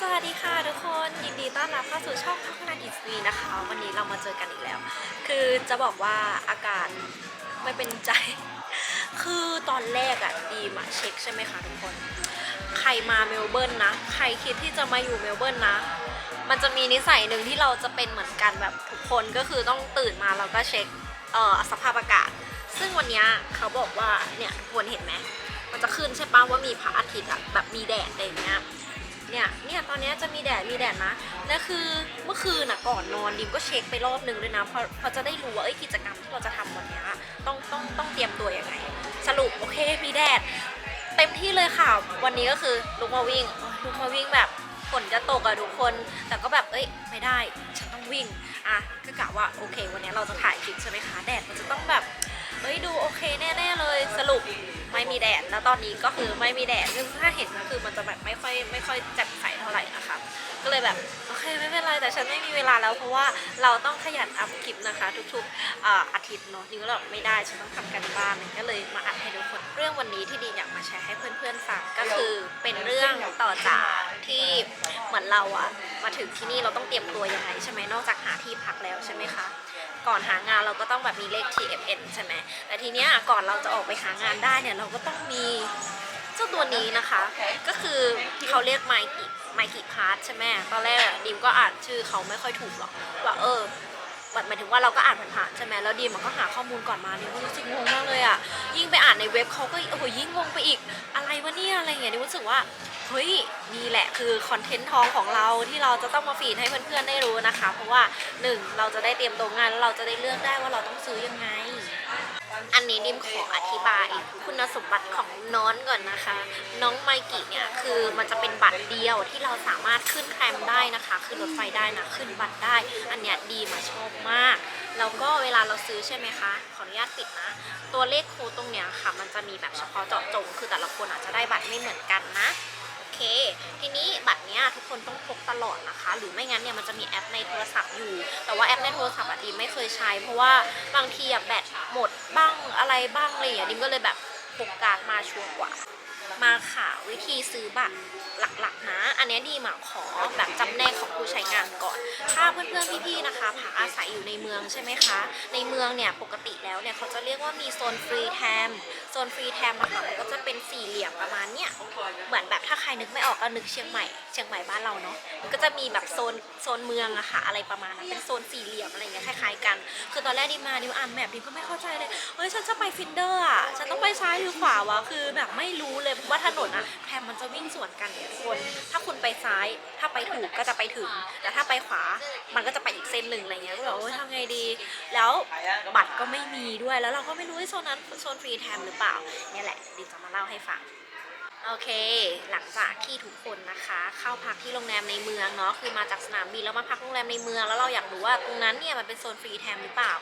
สวัสดีค่ะทุกคนยินดีต้อนรับเข้าสู่ช่องพัฒนาอิสวีนะคะ วันนี้เรามาเจอกันอีกแล้ว คือจะบอกว่าอากาศไม่เป็นใจ คือตอนแรกอะดีมาเช็คใช่ไหมคะทุกคน ใครมาเมลเบิร์นนะ ใครคิดที่จะมาอยู่เมลเบิร์นนะ มันจะมีนิสัยหนึ่งที่เราจะเป็นเหมือนกันแบบทุกคนก็คือต้องตื่นมาเราก็เช็คเอ่อสภาพอากาศ ซึ่งวันนี้เขาบอกว่าเนี่ยทุกคนเห็นไหม มันจะขึ้นใช่ปะว่ามีพระอาทิตย์อะแบบมีแดดอะไรอย่างเงี้ยเนี่ยเนี่ยตอนนี้จะมีแดดมีแดดนะแล้วคือเมื่อคืนนะก่อนนอนดิมก็เช็คไปรอบนึงด้วยนะเพราะเพราะจะได้รู้ว่าเอ้ยกิจกรรมที่เราจะทำวันนี้ต้องต้องต้องเตรียมตัวยังไง สรุปโอเคมีแดด เต็มที่เลยค่ะวันนี้ก็คือลุกมาวิ่งลุกมาวิ่งแบบฝนจะตกอะทุกคน แต่ก็แบบ เอ้ย ไม่ได้ ฉันต้องวิ่ง อะ ก็กะว่า โอเค วันนี้เราจะถ่ายคลิปใช่ไหมคะ แดดมันจะต้องแบบ เอ้ย ดูโอเคแน่ ๆ เลย สรุป ไม่มีแดด แล้วตอนนี้ก็คือไม่มีแดด ซึ่งถ้าเห็นก็คือมันจะแบบไม่ค่อยไม่ค่อยแจ่มใสเท่าไหร่นะคะ ก็เลยแบบโอเคไม่เป็นไรแต่ฉันไม่มีเวลาแล้วเพราะว่าเราต้องขยันอัพคลิปนะคะ ทุกๆออาทิตย์เนาะนี่ก็แบบไม่ได้ฉันต้องทำกันบ้านก็เลยมาอัดให้ทุกคนเรื่องวันนี้ที่ดีอยากมาแชร์ให้เพื่อนๆฟังก็คือเป็นเรื่องต่อจากที่เหมือนเราอะมาถึงที่นี่เราต้องเตรียมตัวยังไงใช่ไหมนอกจากหาที่พักแล้วใช่ไหมคะ ก่อนหางานเราก็ต้องแบบมีเลข TFN ใช่ไหมแต่ทีเนี้ยก่อนเราจะออกไปหางานได้เนี่ยเราก็ต้องมีเจ้าตัวนี้นะคะ ก็คือเขาเรียกไมกิไมกิพาร์ทใช่ไหมตอนแรกดิมก็อ่านชื่อเขาไม่ค่อยถูกหรอกว่าเออ หมายถึงว่าเราก็อ่านผ่านๆใช่ไหมแล้วดีมันก็หาข้อมูลก่อนมาดิมก็รู้สึกงงมากเลยอะยิ่งไปอ่านในเว็บเขาก็โอ้โหยิ่งงงไปอีกอะไรวะเนี่ยอะไรอย่างเงี้ยนี่รู้สึกว่าเฮ้ยนี่แหละคือคอนเทนต์ทองของเราที่เราจะต้องมาฟีดให้เพื่อนๆได้รู้นะคะ เพราะว่าหนึ่งเราจะได้เตรียมตัวงานแล้วเราจะได้เลือกได้ว่าเราต้องซื้อยังไง อันนี้ดิมขออธิบายคุณสมบัติของน้อนก่อนนะคะ น้องไมกิเนี่ยคือมันจะเป็นบัตรเดียวที่เราสามารถขึ้นแทมได้นะคะ ขึ้นรถไฟได้นะขึ้นบัตรได้ อันเนี้ยดีมาชอบมาก แล้วก็เวลาเราซื้อใช่ไหมคะ ขออนุญาตปิดนะ ตัวเลขโค้ดตรงเนี้ยค่ะ มันจะมีแบบเฉพาะเจาะจง คือแต่ละคนอาจจะได้บัตรไม่เหมือนกันนะ เค ทีนี้บัตรเนี้ยทุกคนต้องพกตลอดนะคะ หรือไม่งั้นเนี่ยมันจะมีแอปในโทรศัพท์อยู่ แต่ว่าแอปในโทรศัพท์อะดิมไม่เคยใช้ เพราะว่าบางทีอะแบตหมดบ้างอะไรบ้างอะไรอย่างเงี้ยดิมก็เลยแบบพกการ์ดมาชัวร์กว่า มาค่ะวิธีซื้อบัตรหลักๆนะ อันเนี้ยดีมาขอแบบจำแนกของผู้ใช้งาน เพื่อนๆพี่ๆนะคะพักอาศัยอยู่ในเมืองใช่ไหมคะ ในเมืองเนี่ยปกติแล้วเนี่ยเขาจะเรียกว่ามีโซนฟรีแทมโซนฟรีแทมอะคะมันก็จะเป็นสี่เหลี่ยมประมาณเนี้ยเหมือนแบบถ้าใครนึกไม่ออกก็นึกเชียงใหม่เชียงใหม่บ้านเราเนาะมันก็จะมีแบบโซนโซนเมืองอะค่ะอะไรประมาณนั้นเป็นโซนสี่เหลี่ยมอะไรเงี้ยคล้ายๆกัน คือตอนแรกดิมมาดิมอ่านแมพดิมก็ไม่เข้าใจเลยเฮ้ยฉันจะไปฟินเดอร์อะฉันต้องไปซ้ายหรือขวาวะคือแบบไม่รู้เลยว่าถนนอะแทมมันจะวิ่งสวนกันเนี่ยทุกคนถ้าคุณไปซ้ายถ้าไปถูกก็จะไปถึงแต่ถ้าไปขวามันก็จะไปอีกเส้นหนึ่งอะไรเงี้ยก็แบบโอ้ยทำไงดี แล้วบัตรก็ไม่มีด้วยแล้วเราก็ไม่รู้ว่าโซนนั้นโซนฟรีแทมหรือเปล่าเนี่ยแหละดิมจะมาเล่าให้ฟังโอเค หลังจากที่ทุกคนนะคะ เข้าพักที่โรงแรมในเมืองเนาะ คือมาจากสนามบินแล้วมาพักโรงแรมในเมือง แล้วเราอยากรู้ว่าตรงนั้นเนี่ยมันเป็นโซนฟรีแทมหรือเปล่า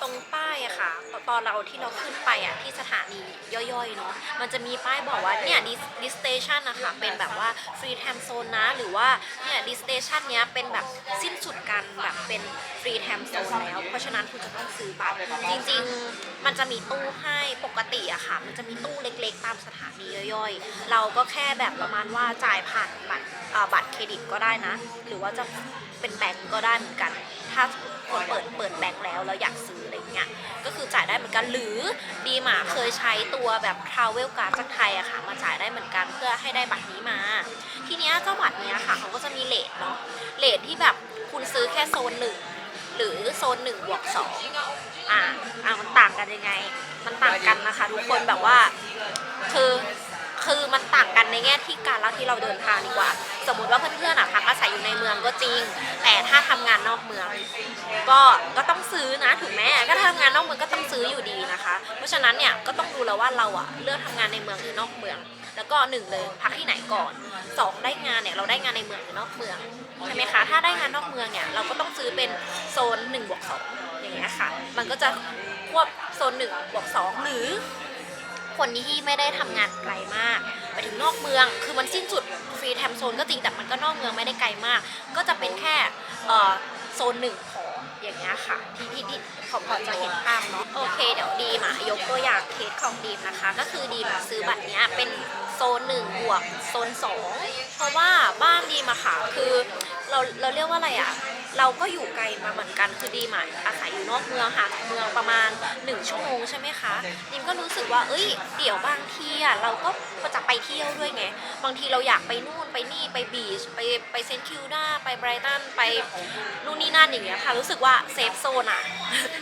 ตรงป้ายอะค่ะ ตอนเราที่เราขึ้นไปอะที่สถานีย่อยๆเนาะมันจะมีป้ายบอกว่าเนี่ยดิสเตชันนะค่ะเป็นแบบว่าฟรีแทมโซนนะ หรือว่าเนี่ยดิสเตชันเนี้ยเป็นแบบสิ้นสุดการแบบเป็นฟรีแทมโซนแล้ว เพราะฉะนั้นคุณจะต้องซื้อบัตรจริงๆ มันจะมีตู้ให้ปกติอะค่ะ มันจะมีตู้เล็กๆ ตามสถานีย่อยๆ เราก็แค่แบบประมาณว่าจ่ายผ่านบัตรบัตรเครดิตก็ได้นะ หรือว่าจะเป็นแบงก์ก็ได้เหมือนกัน ถ้า คนเปิดเปิดแบงก์แล้วเราอยากซื้ออะไรเงี้ยก็คือจ่ายได้เหมือนกันหรือดีหมาเคยใช้ตัวแบบ Travel Card จากไทยอะค่ะมาจ่ายได้เหมือนกันเพื่อให้ได้บัตรนี้มา ทีเนี้ยเจ้าบัตรเนี้ยค่ะเขาก็จะมีเลทเนาะเลทที่แบบคุณซื้อแค่โซนหนึ่งหรือโซนหนึ่งบวกสองอ่าอ่ามันต่างกันยังไง มันต่างกันนะคะ ทุกคนแบบว่าคือคือมัน แง่ที่การแล้วที่เราเดินทางดีกว่า สมมติว่าเพื่อนๆอะพักอาศัยอยู่ในเมืองก็จริง แต่ถ้าทำงานนอกเมือง ก็ก็ต้องซื้อนะถูกไหมก็ถ้าทำงานนอกเมืองก็ต้องซื้ออยู่ดีนะคะ เพราะฉะนั้นเนี่ยก็ต้องดูแล้วว่าเราอะเลือกทำงานในเมืองหรือนอกเมือง แล้วก็หนึ่งเลยพักที่ไหนก่อนสองได้งานเนี่ยเราได้งานในเมืองหรือนอกเมืองใช่ไหมคะถ้าได้งานนอกเมืองเนี่ยเราก็ต้องซื้อเป็นโซน1บวก2อย่างเงี้ยค่ะมันก็จะควบโซน1บวก2หรือคนที่ไม่ได้ทำงานไกลมาก ไปถึงนอกเมือง คือมันสิ้นสุดฟรีแทมโซนก็จริงแต่มันก็นอกเมืองไม่ได้ไกลมาก ก็จะเป็นแค่โซนหนึ่งพออย่างเงี้ยค่ะที่ที่ที่พอพอจะเห็นภาพเนาะโอเค เดี๋ยวดีมายกตัวอย่างเคสของดีมนะคะ ก็คือดีมซื้อบัตรเนี้ยเป็นโซนหนึ่งบวกโซนสองเพราะว่าบ้านดีมอะค่ะคือเราเราเรียกว่าอะไรอะ เราก็อยู่ไกลมาเหมือนกันคือดีหมอะอาศัยอยู่นอกเมืองห่างจากเมืองประมาณ 1 ชั่วโมงใช่ไหมคะดีมก็รู้สึกว่าเอ้ยเดี๋ยวบางทีอะเราก็จะไปเที่ยวด้วยไงบางทีเราอยากไปนู่นไปนี่ไปบีชไปไปเซนต์คิวดาไปไบรตันไปนู่นนี่นั่นอย่างเงี้ยค่ะรู้สึกว่าเซฟโซนอะ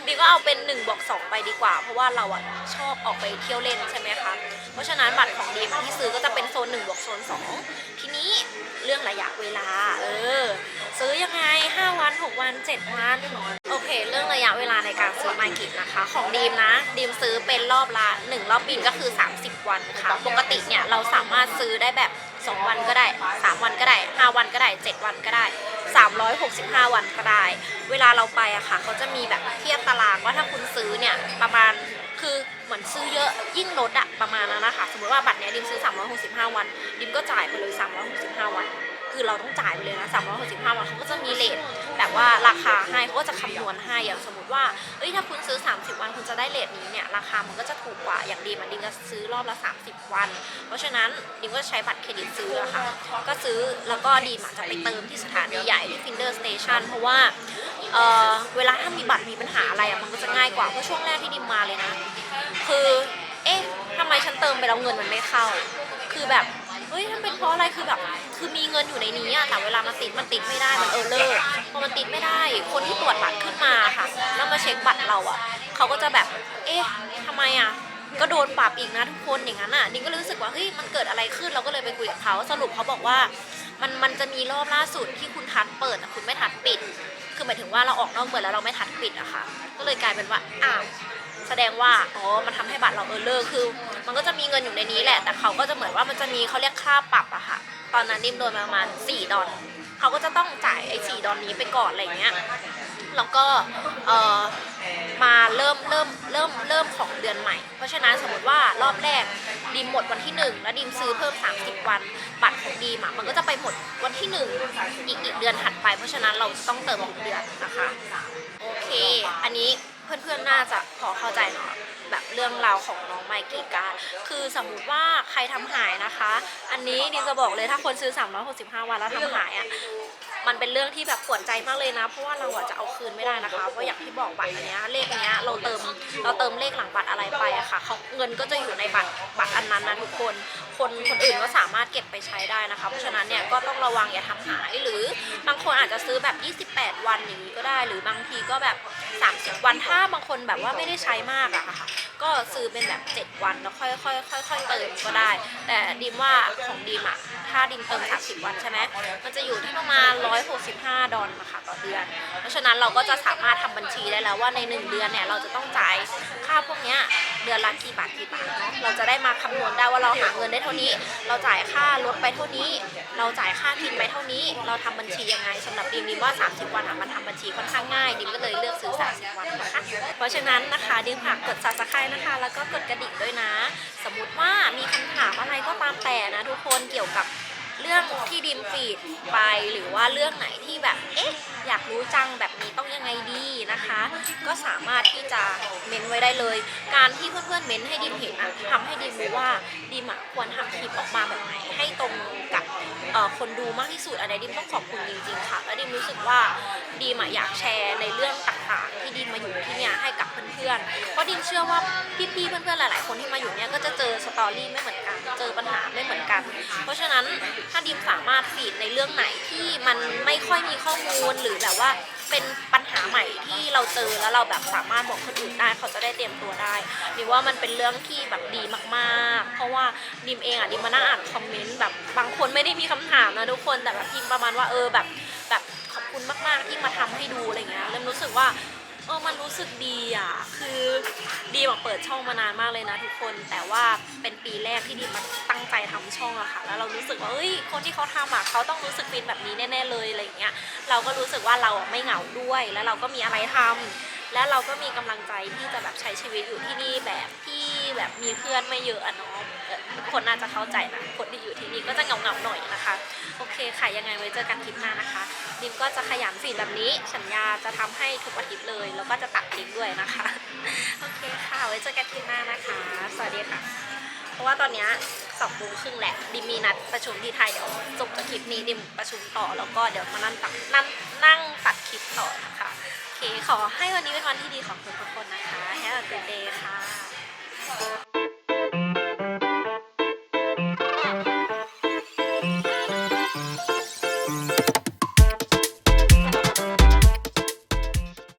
ดีก็เอาเป็น1บอก2ไปดีกว่า เพราะว่าเราอะชอบออกไปเที่ยวเล่นใช่ไหมคะเพราะฉะนั้นบัตรของดีมที่ซื้อก็จะเป็นโซน1บวก ซน 2 ทีนี้เรื่องระยะเวลา เออ ซื้อยังไง 5 วัน 6 วัน 7 วัน โอเค เรื่องระยะเวลาในการซื้อไมกินะคะ ของดีมนะ ดีมซื้อเป็นรอบละ 1 รอบบินก็คือ 30 วันค่ะ ปกติเนี่ยเราสามารถซื้อได้แบบ 2 วันก็ได้ 3 วันก็ได้ 5 วันก็ได้ 7 วันก็ได้ 365 วันก็ได้ เวลาเราไปอะค่ะ เขาจะมีแบบเทียบตารางว่าถ้าคุณซื้อเนี่ยประมาณ คือเหมือนซื้อเยอะยิ่งลดอะประมาณนั้นนะคะ สมมติว่าบัตรเนี้ยดิมซื้อ 365 วัน ดิมก็จ่ายไปเลย 365 วัน คือเราต้องจ่ายไปเลยนะ365 วันเขาก็จะมีเลทแบบว่าราคาให้เขาก็จะคำนวณให้อย่างสมมติว่าเอ้ยถ้าคุณซื้อ 30 วันคุณจะได้เลทนี้เนี่ยราคามันก็จะถูกกว่าอย่างดีมันดิมจะซื้อรอบละ 30 วัน เพราะฉะนั้นดิมก็ใช้บัตรเครดิตซื้ออะค่ะก็ซื้อแล้วก็ดีมอาจจะไปเติมที่สถานีใหญ่ที่ Finder Station เพราะว่า เอ่อเวลาถ้ามีบัตรมีปัญหาอะไรอะมันก็จะง่ายกว่าเพราะช่วงแรกที่ดิมมาเลยนะคือเอ๊ะทำไมฉันเติมไปแล้วเงินมันไม่เข้า คือแบบเฮ้ยมันเป็นเพราะอะไรคือแบบคือมีเงินอยู่ในนี้อะแต่เวลามันติดมันติดไม่ได้มันเออเลอร์พอมันติดไม่ได้ คนที่ตรวจบัตรขึ้นมาค่ะ แล้วมาเช็คบัตรเราอะเขาก็จะแบบ เอ๊ะทำไมอะก็โดนปรับอีกนะทุกคนอย่างนั้นอะดิงก็รู้สึกว่าเฮ้ยมันเกิดอะไรขึ้นเราก็เลยไปคุยกับเขาสรุปเขาบอกว่า มันมันจะมีรอบล่าสุดที่คุณทัดเปิดแต่คุณไม่ทัดปิด คือหมายถึงว่าเราออกนอกเมืองแล้วเราไม่ทัดปิดอะค่ะ ก็เลยกลายเป็นว่าอ้าวแสดงว่าอ๋อมันทำให้บัตรเราเออเลอร์คือ มันก็จะมีเงินอยู่ในนี้แหละ แต่เขาก็จะเหมือนว่ามันจะมีเขาเรียกค่าปรับอะค่ะ ตอนนั้นนิ่มโดนมาประมาณ4ดอลเขาก็จะต้องจ่ายไอ้4ดอลนี้ไปก่อนอะไรเงี้ยแล้วก็เออ มาเริ่มเริ่มเริ่มเริ่มของเดือนใหม่ เพราะฉะนั้นสมมติว่ารอบแรกดีมหมดวันที่ 1 แล้วดีมซื้อเพิ่ม 30 วันบัตรของดีมอะมันก็จะไปหมดวันที่ 1 อีกอีกเดือนถัดไป เพราะฉะนั้นเราต้องเติมทุกเดือนนะคะโอเค อันนี้เพื่อนๆน่าจะพอเข้าใจเนาะแบบเรื่องราวของน้องไมกี้การคือสมมุติว่าใครทำหายนะคะ อันนี้ดิจะบอกเลยถ้าคนซื้อ 365 วันแล้วทำหายอะ่ะ มันเป็นเรื่องที่แบบปวดใจมากเลยนะ เพราะว่าเราอะจะเอาคืนไม่ได้นะคะ เพราะอย่างที่บอกบัตรอันเนี้ยเลขนเนี้ยเราเติมเราเติมเลขหลังบัตรอะไรไปอะค่ะเขาเงินก็จะอยู่ในบัตรบัตรอันนั้นนะทุกคน คนคนอื่นก็สามารถเก็บไปใช้ได้นะคะ เพราะฉะนั้นเนี่ยก็ต้องระวังอย่าทำหายหรือบางคนอาจจะซื้อแบบ 28 วันอย่างนี้ก็ได้ หรือบางทีก็แบบ 30 วันถ้าบางคนแบบว่าไม่ได้ใช้มากอะค่ะ ก็ซื้อเป็นแบบ 7 วันแล้วค่อยๆค่อยๆเติมก็ได้ แต่ดิมว่าของดิมอะ ถ้าดิมเติม 30 วันใช่ไหมมันจะอยู่ที่ประมาณ 165 ดอลนะคะต่อเดือน เพราะฉะนั้นเราก็จะสามารถทำบัญชีได้แล้วว่าใน 1 เดือนเนี่ยเราจะต้องจ่ายค่าพวกเนี้ยเดือนละกี่บาทกี่บาทเนาะเราจะได้มาคำนวณได้ว่าเราหาเงินได้เท่านี้ เราจ่ายค่ารถไปเท่านี้ เราจ่ายค่ากินไปเท่านี้ เราทำบัญชียังไงสำหรับดิมดิมว่า 30 วันอะมันทำบัญชีค่อนข้างง่ายดิมก็เลยเลือกซื้อ 30 วันนะคะเพราะฉะนั้นนะคะดิมฝากกด subscribe นะคะ แล้วก็กดกระดิ่งด้วยนะ สมมุติว่ามีคำถามอะไรก็ตามแต่นะทุกคนเกี่ยวกับ เรื่องที่ดิมฟีดไปหรือว่าเรื่องไหนที่แบบเอ๊ะอยากรู้จังแบบนี้ต้องยังไงดีนะคะ ก็สามารถที่จะเม้นไว้ได้เลย การที่เพื่อนๆเม้นให้ดิมเห็นอะทำให้ดิมรู้ว่าดิมอะควรทำคลิปออกมาแบบไหน คนดูมากที่สุดอันนี้ดิมต้องขอบคุณจริงๆค่ะและดิมรู้สึกว่าดีมอยากแชร์ในเรื่องต่างๆ ที่ดิมมาอยู่ที่เนี่ยให้กับเพื่อนๆเพราะดิมเชื่อว่าพี่ๆเพื่อนๆหลาย ๆ คนที่มาอยู่เนี่ยก็จะเจอสตอรี่ไม่เหมือนกันเจอปัญหาไม่เหมือนกัน เพราะฉะนั้นถ้าดิมสามารถฟีดในเรื่องไหนที่มันไม่ค่อยมีข้อมูลหรือแบบว่าเป็นปัญหาใหม่ที่เราเจอแล้วเราแบบสามารถบอกคนอื่นได้เขาจะได้เตรียมตัวได้ดิมว่ามันเป็นเรื่องที่แบบดีมากๆ เพราะว่าดิมเองอะดิมมานั่งอ่านคอมเมนต์แบบบางคนไม่ได้มีคำถามนะทุกคนแต่แบบพิมประมาณว่าเออแบบแบบขอบคุณมากๆที่มาทำให้ดูอะไรเงี้ยเริ่มรู้สึกว่าเออมันรู้สึกดีอะคือ ดีแบบเปิดช่องมานานมากเลยนะทุกคน แต่ว่าเป็นปีแรกที่ดีมาตั้งใจทำช่องอะค่ะ แล้วเรารู้สึกว่าเอ้ยคนที่เขาทำอะเขาต้องรู้สึกฟินแบบนี้แน่ๆเลยอะไรอย่างเงี้ย เราก็รู้สึกว่าเราอะไม่เหงาด้วย แล้วเราก็มีอะไรทำและเราก็มีกำลังใจที่จะแบบใช้ชีวิตอยู่ที่นี่แบบที่แบบมีเพื่อนไม่เยอะอะเนาะเออทุก คนน่าจะเข้าใจนะคนที่อยู่ที่นี่ก็จะเหงาๆหน่อยนะคะ โอเคค่ะยังไงไว้เจอกันคลิปหน้านะคะดิมก็จะขยันฟีแบบนี้สัญญาจะทำให้ทุกอาทิตย์เลย แล้วก็จะตัดคลิปด้วยนะคะโอเคค่ะไว้เจอกันคลิปหน้านะคะ สวัสดีค่ะ เพราะว่าตอนนี้สองโมงครึ่งแหละดิมมีนัดประชุมที่ไทยเดี๋ยวจบจากคลิปนี้ดิมประชุมต่อแล้วก็เดี๋ยวมานั่งตัดนั่งนั่งตัดคลิปต่อนะคะโอเคขอให้วันนี้เป็นวันที่ดีของทุกคนนะคะ Have a good day ค่ะ